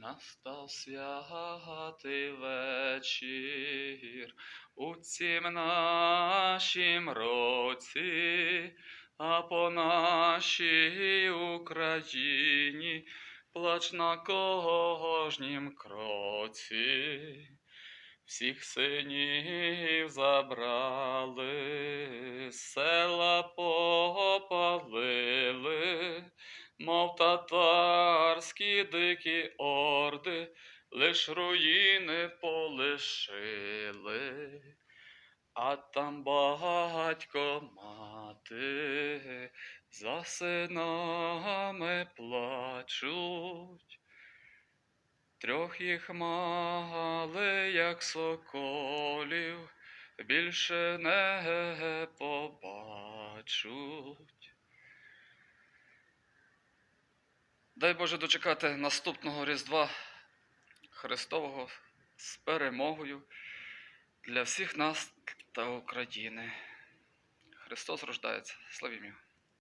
Настав святий вечір у цім нашім році, а по нашій Україні плач на кожнім кроці. Всіх синів забрали, села попалили, мов татарські дикі орди, лиш руїни полишили. А там батько мати за синами плачуть. Трьох їх мали, як соколів, більше не побачуть. Дай Боже дочекати наступного Різдва Христового з перемогою для всіх нас та України. Христос рождається. Славімо!